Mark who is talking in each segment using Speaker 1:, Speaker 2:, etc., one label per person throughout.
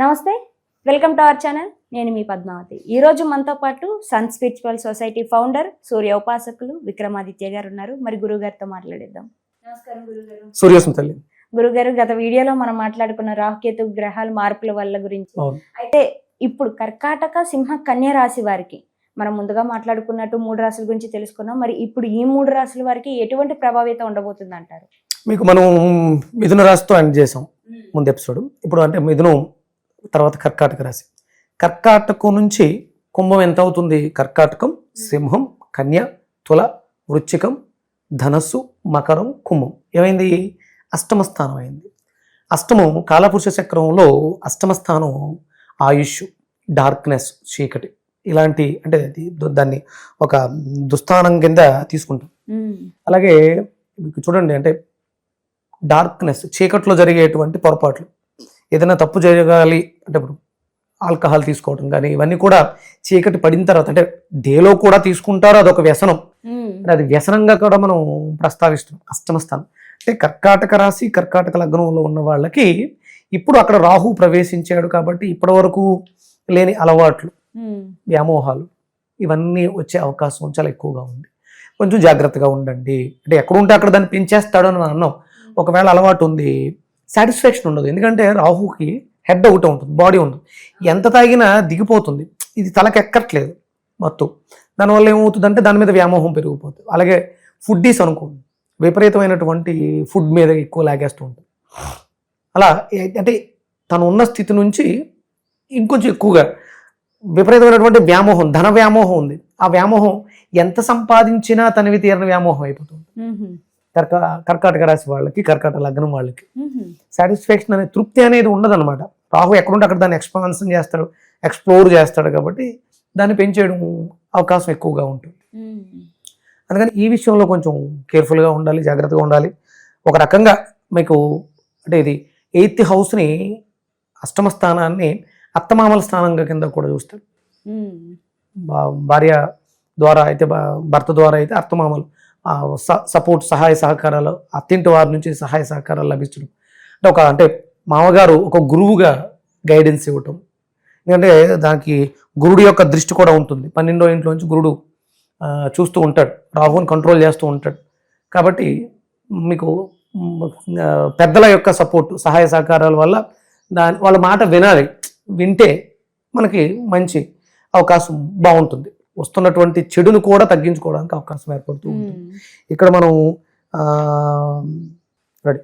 Speaker 1: నమస్తే welcome to our channel. నేను మీ పద్మావతి. ఈ రోజు మనతో పాటు sun spiritual society founder Surya ఉపాసకులు విక్రమాదిత్య గారు ఉన్నారు. మరి గురువు గారితో మాట్లాడేద్దాం. నమస్కారం గురుగారు.
Speaker 2: సూర్యోసం తల్లి.
Speaker 1: గురుగారు గత వీడియోలో మనం మాట్లాడుకున్న రాహుకేతు గ్రహాల మార్పుల వల్ల గురించి. అయితే ఇప్పుడు కర్కాటక సింహ కన్య రాశి వారికి మనం ముందుగా మాట్లాడుకున్నట్టు మూడు రాశుల గురించి తెలుసుకున్నాం. మరి ఇప్పుడు ఈ మూడు రాశుల వారికి ఎటువంటి ప్రభావితం ఉండబోతుంది అంటారు
Speaker 2: మీకు మనం మిథున రాశితో ఎండ్ చేసాం. ముందు ఎపిసోడ్ ఇప్పుడు అంటే మిథునం తర్వాత కర్కాటక రాశి. కర్కాటకం నుంచి కుంభం ఎంత అవుతుంది? కర్కాటకం సింహం కన్య తుల వృశ్చికం ధనస్సు మకరం కుంభం. ఏమైంది? అష్టమ స్థానం అయింది. అష్టమం కాలపురుష చక్రంలో అష్టమ స్థానం ఆయుష్ డార్క్నెస్ చీకటి. ఇలాంటి అంటే దాన్ని ఒక దుస్థానం కింద తీసుకుంటాం. అలాగే చూడండి అంటే డార్క్నెస్ చీకట్లో జరిగేటువంటి పొరపాట్లు. ఏదైనా తప్పు జరగాలి అంటే ఇప్పుడు ఆల్కహాల్ తీసుకోవడం కానీ ఇవన్నీ కూడా చీకటి పడిన తర్వాత అంటే డేలో కూడా తీసుకుంటారు అదొక వ్యసనం. అంటే అది వ్యసనంగా కూడా మనం ప్రస్తావిస్తున్నాం అష్టమ స్థానం అంటే కర్కాటక రాశి కర్కాటక లగ్నంలో ఉన్న వాళ్ళకి ఇప్పుడు అక్కడ రాహు ప్రవేశించాడు కాబట్టి ఇప్పటి వరకు లేని అలవాట్లు వ్యామోహాలు ఇవన్నీ వచ్చే అవకాశం చాలా ఎక్కువగా ఉంది. కొంచెం జాగ్రత్తగా ఉండండి. అంటే ఎక్కడ ఉంటే అక్కడ దాన్ని పెంచేస్తాడు అని అన్నాం. ఒకవేళ అలవాటు ఉంది సాటిస్ఫాక్షన్ ఉండదు. ఎందుకంటే రాహుకి హెడ్ ఒకటే ఉంటుంది బాడీ ఉంటుంది. ఎంత తాగినా దిగిపోతుంది. ఇది తలకెక్కట్లేదు మొత్తం. దానివల్ల ఏమవుతుందంటే దాని మీద వ్యామోహం పెరిగిపోతుంది. అలాగే ఫుడ్డీస్ అనుకోండి. విపరీతమైనటువంటి ఫుడ్ మీద ఎక్కువ లాగేస్తూ ఉంటుంది. అలా అంటే తను ఉన్న స్థితి నుంచి ఇంకొంచెం ఎక్కువగా విపరీతమైనటువంటి వ్యామోహం ధన వ్యామోహం ఉంది. ఆ వ్యామోహం ఎంత సంపాదించినా తనవి తీరని వ్యామోహం అయిపోతుంది. కర్క కర్కాటక రాశి వాళ్ళకి కర్కాటక లగ్నం వాళ్ళకి. సాటిస్ఫాక్షన్ అనే తృప్తి అనేది ఉండదన్నమాట. రాహు ఎక్కడుంటే అక్కడ దాన్ని ఎక్స్పాన్షన్ చేస్తాడు ఎక్స్ప్లోర్ చేస్తాడు కాబట్టి దాన్ని పెంచేయడం అవకాశం ఎక్కువగా ఉంటుంది. అందుకని ఈ విషయంలో కొంచెం కేర్ఫుల్గా ఉండాలి జాగ్రత్తగా ఉండాలి. ఒక రకంగా మీకు అంటే ఇది ఎయిత్ హౌస్ని అష్టమ స్థానాన్ని అత్తమామల స్థానంగా కింద కూడా చూస్తాడు భార్య ద్వారా అయితే భర్త ద్వారా అయితే అత్తమామలు సపోర్ట్ సహాయ సహకారాలు అత్తింటి వారి నుంచి సహాయ సహకారాలు లభించడం. అంటే ఒక అంటే మామగారు ఒక గురువుగా గైడెన్స్ ఇవ్వటం. ఎందుకంటే దానికి గురుడు యొక్క దృష్టి కూడా ఉంటుంది. పన్నెండో ఇంట్లో నుంచి గురుడు చూస్తూ ఉంటాడు. రాహుని కంట్రోల్ చేస్తూ ఉంటాడు. కాబట్టి మీకు పెద్దల యొక్క సపోర్ట్ సహాయ సహకారాల వల్ల దాని వాళ్ళ మాట వినాలి. వింటే మనకి మంచి అవకాశం బాగుంటుంది. వస్తున్నటువంటి చెడును కూడా తగ్గించుకోవడానికి అవకాశం ఏర్పడుతూ ఉంటుంది. ఇక్కడ మనం రెడీ.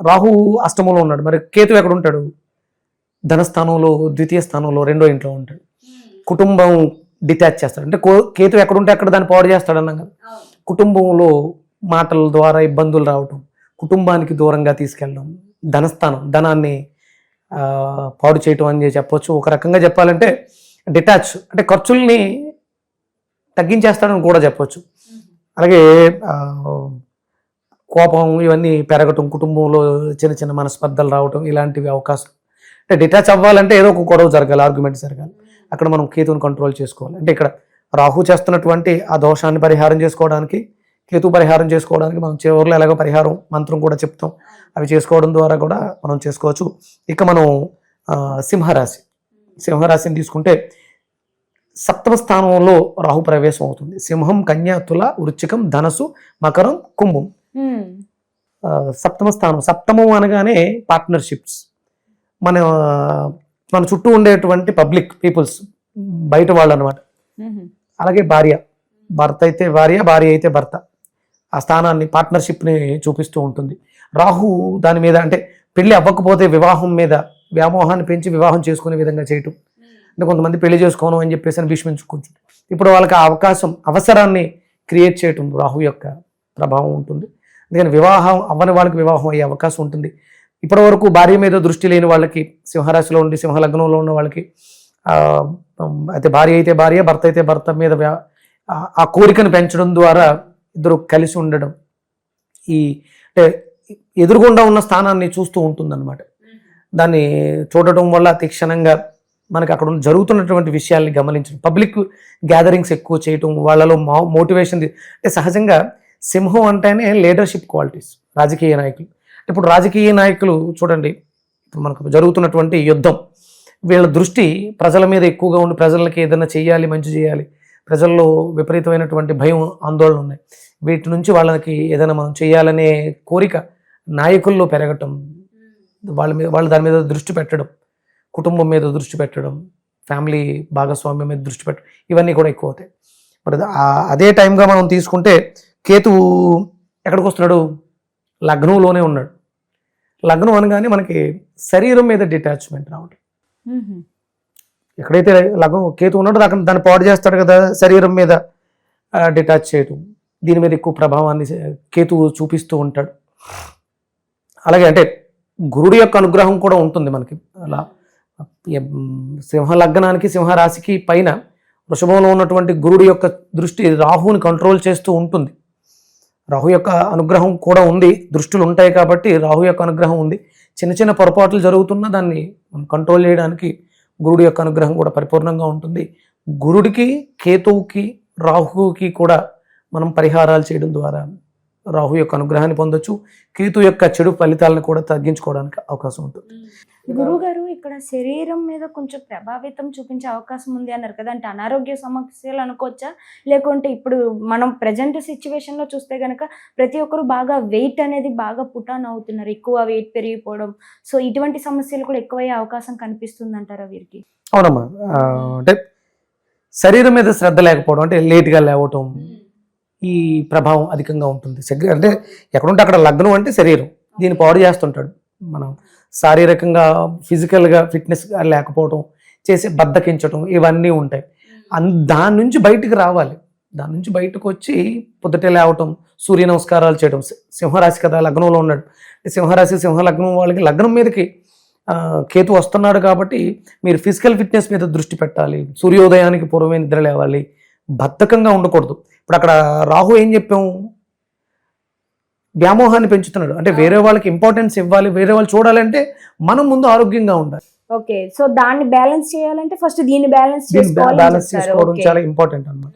Speaker 2: రాహు అష్టమంలో ఉన్నాడు. మరి కేతు ఎక్కడ ఉంటాడు? ధనస్థానంలో ద్వితీయ స్థానంలో రెండో ఇంట్లో ఉంటాడు. కుటుంబం డిటాచ్ చేస్తాడు. అంటే కేతు ఎక్కడ ఉంటే అక్కడ దాన్ని పాడు చేస్తాడు అన్నాం కదా. కుటుంబంలో మాటల ద్వారా ఇబ్బందులు రావటం కుటుంబానికి దూరంగా తీసుకెళ్ళడం ధనస్థానం ధనాన్ని పాడు చేయటం అని చెప్పొచ్చు. ఒక రకంగా చెప్పాలంటే డిటాచ్ అంటే ఖర్చుల్ని తగ్గించేస్తాడని కూడా చెప్పొచ్చు. అలాగే కోపం ఇవన్నీ పెరగటం కుటుంబంలో చిన్న చిన్న మనస్పర్ధలు రావటం ఇలాంటివి అవకాశం. అంటే డిటాచ్ అవ్వాలంటే ఏదో ఒక గొడవ జరగాలి ఆర్గ్యుమెంట్ జరగాలి. అక్కడ మనం కేతుని కంట్రోల్ చేసుకోవాలి. అంటే ఇక్కడ రాహు చేస్తున్నటువంటి ఆ దోషాన్ని పరిహారం చేసుకోవడానికి కేతు పరిహారం చేసుకోవడానికి మనం చివరిలో ఎలాగో పరిహారం మంత్రం కూడా చెప్తాం. అవి చేసుకోవడం ద్వారా కూడా మనం చేసుకోవచ్చు. ఇక మనం సింహరాశి. సింహరాశిని తీసుకుంటే సప్తమ స్థానంలో రాహు ప్రవేశం అవుతుంది. సింహం కన్య తుల వృచ్చికం ధనసు మకరం కుంభం. సప్తమ స్థానం. సప్తమం అనగానే పార్ట్నర్షిప్స్ మన మన చుట్టూ ఉండేటువంటి పబ్లిక్ పీపుల్స్ బయట వాళ్ళు అనమాట అలాగే భార్య. భర్త అయితే భార్య భార్య అయితే భర్త. ఆ స్థానాన్ని పార్ట్నర్షిప్ని చూపిస్తూ ఉంటుంది. రాహు దాని మీద అంటే పెళ్ళి అవ్వకపోతే వివాహం మీద వ్యామోహాన్ని పెంచి వివాహం చేసుకునే విధంగా చేయటం. అంటే కొంతమంది పెళ్ళి చేసుకోను అని చెప్పేసి అని భీష్మించుకోవచ్చు ఇప్పుడు వాళ్ళకి ఆ అవకాశం అవసరాన్ని క్రియేట్ చేయటం రాహు యొక్క ప్రభావం ఉంటుంది. అందుకని వివాహం అవ్వని వాళ్ళకి వివాహం అయ్యే అవకాశం ఉంటుంది. ఇప్పటివరకు భార్య మీద దృష్టి లేని వాళ్ళకి సింహరాశిలో ఉండి సింహలగ్నంలో ఉన్న వాళ్ళకి అయితే భార్య అయితే భార్య భర్త అయితే భర్త మీద ఆ- ఆ కోరికను పెంచడం ద్వారా ఇద్దరు కలిసి ఉండడం ఈ అంటే ఎదురుగుండా ఉన్న స్థానాన్ని చూస్తూ ఉంటుందన్నమాట. దాన్ని చూడటం వల్ల తీక్షణంగా మనకి అక్కడ ఉన్న జరుగుతున్నటువంటి విషయాల్ని గమనించడం. పబ్లిక్ గ్యాదరింగ్స్ ఎక్కువ చేయటం వాళ్ళలో మో మోటివేషన్ అంటే సహజంగా సింహం అంటేనే లీడర్షిప్ క్వాలిటీస్ రాజకీయ నాయకులు. ఇప్పుడు రాజకీయ నాయకులు చూడండి మనకు జరుగుతున్నటువంటి యుద్ధం. వీళ్ళ దృష్టి ప్రజల మీద ఎక్కువగా ఉండి ప్రజలకి ఏదైనా చేయాలి మంచి చేయాలి. ప్రజల్లో విపరీతమైనటువంటి భయం ఆందోళన ఉన్నాయి. వీటి నుంచి వాళ్ళకి ఏదైనా మనం చేయాలనే కోరిక నాయకుల్లో పెరగటం వాళ్ళ మీద వాళ్ళు దాని మీద దృష్టి పెట్టడం కుటుంబం మీద దృష్టి పెట్టడం ఫ్యామిలీ భాగస్వామ్యం మీద దృష్టి పెట్టడం ఇవన్నీ కూడా ఎక్కువ అవుతాయి. మరి అదే టైంగా మనం తీసుకుంటే కేతువు ఎక్కడికి వస్తున్నాడు లగ్నంలోనే ఉన్నాడు. లగ్నం అనగానే మనకి శరీరం మీద డిటాచ్మెంట్ రావడం. ఎక్కడైతే లగ్నం కేతు ఉన్నాడో అక్కడ దాన్ని పాడు చేస్తాడు కదా శరీరం మీద డిటాచ్ చేయటం. దీని మీద ఎక్కువ ప్రభావాన్ని కేతువు చూపిస్తూ ఉంటాడు. అలాగే అంటే గురుడు యొక్క అనుగ్రహం కూడా ఉంటుంది మనకి. అలా సింహ లగ్నానికి సింహరాశికి పైన వృషభంలో ఉన్నటువంటి గురుడు యొక్క దృష్టి రాహుని కంట్రోల్ చేస్తూ ఉంటుంది. రాహు యొక్క అనుగ్రహం కూడా ఉంది. దృష్టిలు ఉంటాయి కాబట్టి రాహు యొక్క అనుగ్రహం ఉంది. చిన్న చిన్న పొరపాట్లు జరుగుతున్నా దాన్ని మనం కంట్రోల్ చేయడానికి గురుడు యొక్క అనుగ్రహం కూడా పరిపూర్ణంగా ఉంటుంది. గురుడికి కేతువుకి రాహువుకి కూడా మనం పరిహారాలు చేయడం ద్వారా రాహు యొక్క అనుగ్రహాన్ని పొందొచ్చు. కేతు యొక్క చెడు ఫలితాలను కూడా తగ్గించుకోవడానికి అవకాశం ఉంటుంది.
Speaker 1: గురువు గారు ఇక్కడ శరీరం మీద కొంచెం ప్రభావితం చూపించే అవకాశం ఉంది అన్నారు కదా. అంటే అనారోగ్య సమస్యలు అనుకోవచ్చా? లేకుంటే ఇప్పుడు మనం ప్రజెంట్ సిచ్యువేషన్లో చూస్తే గనక ప్రతి ఒక్కరు బాగా వెయిట్ అనేది బాగా పుటాన్ అవుతున్నారు. ఎక్కువ వెయిట్ పెరిగిపోవడం. సో ఇటువంటి సమస్యలు కూడా ఎక్కువయ్యే అవకాశం కనిపిస్తుంది అంటారా వీరికి?
Speaker 2: అవునమ్మా. అంటే శరీరం మీద శ్రద్ధ లేకపోవడం అంటే లేట్గా లేవటం ఈ ప్రభావం అధికంగా ఉంటుంది. శరీరం అంటే ఎక్కడుంటే అక్కడ లగ్నం అంటే శరీరం. దీన్ని పాడు చేస్తుంటాడు. మనం శారీరకంగా ఫిజికల్గా ఫిట్నెస్గా లేకపోవడం చేసే బద్దకించడం ఇవన్నీ ఉంటాయి. అన్ దాని నుంచి బయటికి రావాలి. దాని నుంచి బయటకు వచ్చి పొద్దుటే లేవటం సూర్య నమస్కారాలు చేయడం సింహరాశి కదా లగ్నంలో ఉన్నాడు. సింహరాశి సింహ లగ్నం వాళ్ళకి లగ్నం మీదకి కేతు వస్తున్నాడు కాబట్టి మీరు ఫిజికల్ ఫిట్నెస్ మీద దృష్టి పెట్టాలి. సూర్యోదయానికి పూర్వమే నిద్ర లేవాలి. బద్ధకంగా ఉండకూడదు. ఇప్పుడు అక్కడ రాహు ఏం చెప్పాం? వ్యామోహాన్ని పెంచుతున్నాడు. అంటే వేరే వాళ్ళకి ఇంపార్టెన్స్ ఇవ్వాలి వేరే వాళ్ళు చూడాలంటే మనం ముందు ఆరోగ్యంగా ఉండాలి.
Speaker 1: ఓకే సో దాన్ని బ్యాలెన్స్ చేయాలంటే ఫస్ట్ దీన్ని బ్యాలెన్స్
Speaker 2: బ్యాలెన్స్ చేసుకోవడం చాలా ఇంపార్టెంట్ అన్నమాట.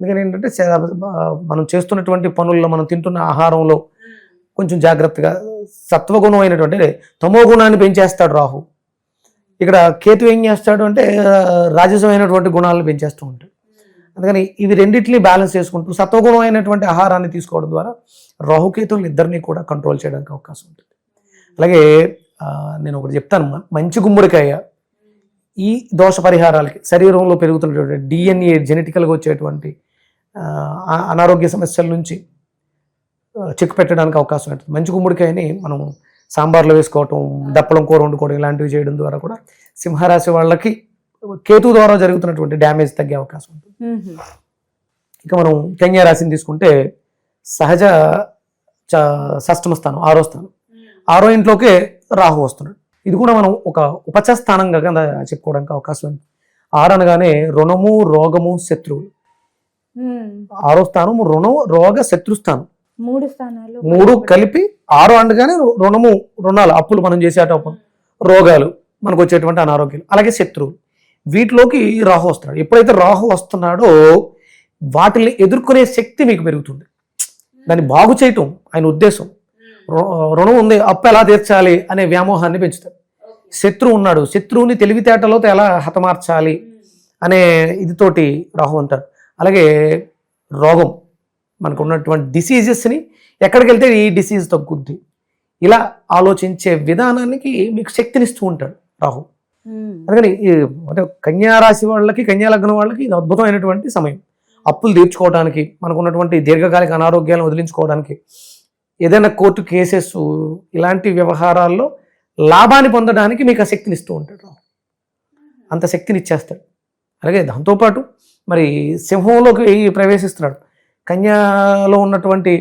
Speaker 2: అందుకని ఏంటంటే మనం చేస్తున్నటువంటి పనుల్లో మనం తింటున్న ఆహారంలో కొంచెం జాగ్రత్తగా సత్వగుణం అయినటువంటి తమో గుణాన్ని పెంచేస్తాడు రాహు. ఇక్కడ కేతు ఏం చేస్తాడు అంటే రాజసమైనటువంటి గుణాలను పెంచేస్తూ ఉంటాడు. అందుకని ఇవి రెండింటిని బ్యాలెన్స్ చేసుకుంటూ సత్వగుణమైనటువంటి ఆహారాన్ని తీసుకోవడం ద్వారా రాహుకేతులు ఇద్దరిని కూడా కంట్రోల్ చేయడానికి అవకాశం ఉంటుంది. అలాగే నేను ఒకటి చెప్తాను. మంచి గుమ్మడికాయ ఈ దోష పరిహారాలకి శరీరంలో పెరుగుతున్నటువంటి డిఎన్ఏ జెనెటికల్గా వచ్చేటువంటి అనారోగ్య సమస్యల నుంచి చెక్ పెట్టడానికి అవకాశం ఉంటుంది. మంచి గుమ్మడికాయని మనం సాంబార్లో వేసుకోవటం దప్పలం కూర వండుకోవడం ఇలాంటివి చేయడం ద్వారా కూడా సింహరాశి వాళ్ళకి కేతు ద్వారా జరుగుతున్నటువంటి డ్యామేజ్ తగ్గే అవకాశం ఉంటుంది. ఇక మనం కన్యా రాశిని తీసుకుంటే సహజ షష్టమ స్థానం ఆరో స్థానం. ఆరో ఇంట్లోకే రాహు వస్తున్నాడు. ఇది కూడా మనం ఒక ఉపచ స్థానంగా కింద చెప్పుకోవడానికి అవకాశం ఉంది. ఆరు అనగానే రుణము రోగము శత్రువులు. ఆరో స్థానం రుణం రోగ శత్రు స్థానం.
Speaker 1: మూడు స్థానాలు.
Speaker 2: మూడు కలిపి ఆరు అనగానే రు- రుణము రుణాలు అప్పులు మనం చేసేట అప్పులు రోగాలు మనకు వచ్చేటువంటి అనారోగ్యాలు. అలాగే శత్రువులు. వీటిలోకి రాహు వస్తున్నాడు ఎప్పుడైతే రాహు వస్తున్నాడో వాటిని ఎదుర్కొనే శక్తి మీకు పెరుగుతుంది. దాన్ని బాగు చేయటం ఆయన ఉద్దేశం. రుణం ఉంది అప్పు ఎలా తీర్చాలి అనే వ్యామోహాన్ని పెంచుతాడు. శత్రువు ఉన్నాడు శత్రువుని తెలివితేటలతో ఎలా హతమార్చాలి అనే ఇదితోటి రాహు అంటాడు. అలాగే రోగం మనకు ఉన్నటువంటి డిసీజెస్ని ఎక్కడికి వెళ్తే ఈ డిసీజ్ తగ్గుద్ది. ఇలా ఆలోచించే విధానానికి మీకు శక్తినిస్తూ ఉంటాడు రాహు. అందుకని ఈ అంటే కన్యారాశి వాళ్ళకి కన్యా లగ్నం వాళ్ళకి ఇది అద్భుతమైనటువంటి సమయం. అప్పులు తీర్చుకోవడానికి మనకున్నటువంటి దీర్ఘకాలిక అనారోగ్యాలను వదిలించుకోవడానికి ఏదైనా కోర్టు కేసెస్ ఇలాంటి వ్యవహారాల్లో లాభాన్ని పొందడానికి మీకు ఆ శక్తిని ఇస్తూ ఉంటాడు అంత శక్తిని ఇచ్చేస్తాడు. అలాగే దాంతోపాటు మరి సింహంలోకి ప్రవేశిస్తున్నాడు. కన్యాలో ఉన్నటువంటి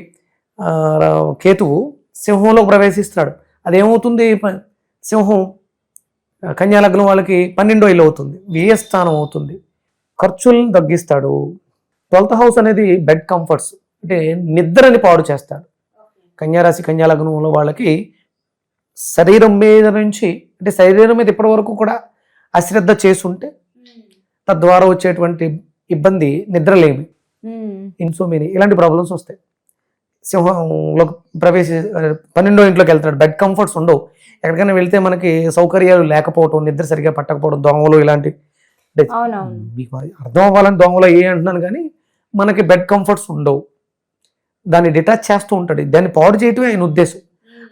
Speaker 2: కేతువు సింహంలో ప్రవేశిస్తున్నాడు. అదేమవుతుంది? సింహం ఆ, కన్యా లగ్నం వాళ్ళకి పన్నెండో ఇల్లు అవుతుంది. వ్యయ స్థానం అవుతుంది. ఖర్చులను తగ్గిస్తాడు. ట్వెల్త్ హౌస్ అనేది బెడ్ కంఫర్ట్స్. అంటే నిద్రని పాడు చేస్తాడు. కన్యారాశి కన్యా లగ్నంలో వాళ్ళకి శరీరం మీద నుంచి అంటే శరీరం మీద ఇప్పటి వరకు కూడా అశ్రద్ధ చేసుంటే తద్వారా వచ్చేటువంటి ఇబ్బంది నిద్రలేమి. ఇన్సోమిని ఇలాంటి ప్రాబ్లమ్స్ వస్తాయి. సింహంలో ప్రవేశ పన్నెండో ఇంట్లోకి వెళ్తాడు బెడ్ కంఫర్ట్స్ ఉండవు. ఎక్కడికైనా వెళ్తే మనకి సౌకర్యాలు లేకపోవడం నిద్ర సరిగా పట్టకపోవడం దోమలు ఇలాంటి మీకు అర్థం అవ్వాలని దోమలు ఏ అంటున్నాను కానీ మనకి బెడ్ కంఫర్ట్స్ ఉండవు. దాన్ని డిటాచ్ చేస్తూ ఉంటాడు. దాన్ని పాడు చేయటమే ఆయన ఉద్దేశం.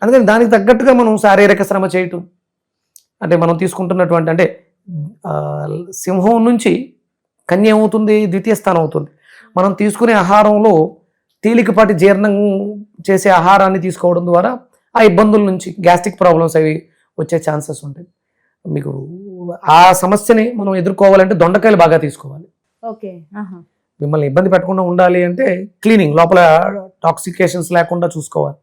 Speaker 2: అందుకని దానికి తగ్గట్టుగా మనం శారీరక శ్రమ చేయటం. అంటే మనం తీసుకుంటున్నటువంటి అంటే సింహం నుంచి కన్య ఏమవుతుంది ద్వితీయ స్థానం అవుతుంది. మనం తీసుకునే ఆహారంలో తేలికపాటి జీర్ణం చేసే ఆహారాన్ని తీసుకోవడం ద్వారా ఆ ఇబ్బందుల నుంచి గ్యాస్ట్రిక్ ప్రాబ్లమ్స్ అవి వచ్చే ఛాన్సెస్ ఉంటాయి. మీకు ఆ సమస్యని మనం ఎదుర్కోవాలంటే దొండకాయలు బాగా తీసుకోవాలి.
Speaker 1: ఓకే.
Speaker 2: మిమ్మల్ని ఇబ్బంది పెట్టకుండా ఉండాలి అంటే క్లీనింగ్ లోపల టాక్సికేషన్స్ లేకుండా చూసుకోవాలి.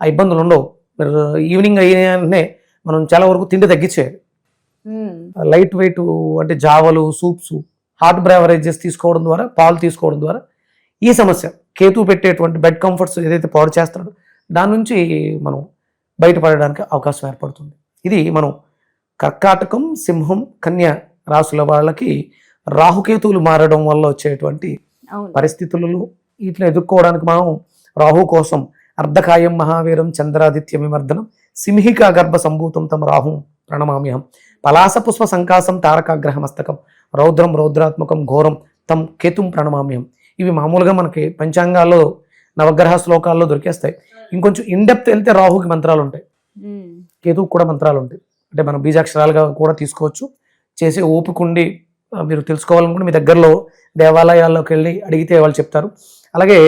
Speaker 2: ఆ ఇబ్బందులు ఉండవు. మీరు ఈవినింగ్ అయ్యానే మనం చాలా వరకు తిండి తగ్గించేయాలి. లైట్ వెయిట్ అంటే జావలు సూప్స్ హాట్ బ్రేవరేజెస్ తీసుకోవడం ద్వారా పాలు తీసుకోవడం ద్వారా ఈ సమస్య కేతు పెట్టేటువంటి బెడ్ కంఫర్ట్స్ ఏదైతే పాడు చేస్తాడో దాని నుంచి మనం బయటపడడానికి అవకాశం ఏర్పడుతుంది. ఇది మనం కర్కాటకం సింహం కన్య రాసుల వాళ్ళకి రాహుకేతువులు మారడం వల్ల వచ్చేటువంటి పరిస్థితులలో వీటిని ఎదుర్కోవడానికి మనం రాహు కోసం అర్ధకాయం మహావీరం చంద్రాదిత్య విమర్దనం సింహికా గర్భ సంభూతం తమ రాహు ప్రణమామ్యహం పలాస పుష్ప సంకాసం తారకాగ్రహ మస్తకం రౌద్రం రౌద్రాత్మకం ఘోరం తం కేతుం ప్రణమామ్యం ఇవి మామూలుగా మనకి పంచాంగాల్లో నవగ్రహ శ్లోకాల్లో దొరికేస్తాయి. ఇంకొంచెం ఇండెప్త్ వెళ్తే రాహుకి మంత్రాలు ఉంటాయి.
Speaker 1: ఉమ్.
Speaker 2: కేతువుకు కూడా మంత్రాలు ఉంటాయి. అంటే మనం బీజాక్షరాలుగా కూడా తీసుకోవచ్చు. చేసే ఓపిక ఉండి ఆ, మీరు తెలుసుకోవాలనుకుంటే మీ దగ్గరలో దేవాలయాల్లోకి వెళ్ళి అడిగితే వాళ్ళు చెప్తారు. అలాగే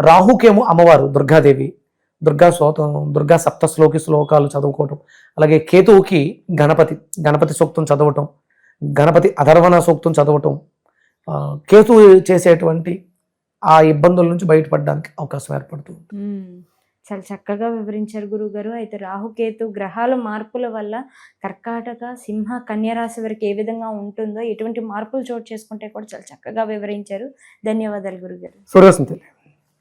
Speaker 2: రాహుకేమో అమ్మవారు దుర్గాదేవి దుర్గా శ్లోకం దుర్గా సప్త శ్లోకి శ్లోకాలు చదువుకోవటం. అలాగే కేతువుకి గణపతి గణపతి సూక్తం చదవటం గణపతి అధర్వణ సూక్తం చదవటం. ఆ, కేతువు చేసేటువంటి ఆ ఇబ్బందుల నుంచి బయటపడడానికి అవకాశం ఏర్పడుతుంది.
Speaker 1: చాలా చక్కగా వివరించారు గురువు గారు అయితే రాహుకేతు గ్రహాల మార్పుల వల్ల కర్కాటక సింహ కన్య రాశి వారికి ఏ విధంగా ఉంటుందో ఎటువంటి మార్పులు చోటు చేసుకుంటే కూడా చాలా చక్కగా వివరించారు. ధన్యవాదాలు గురుగారు
Speaker 2: సూర్యవసంతి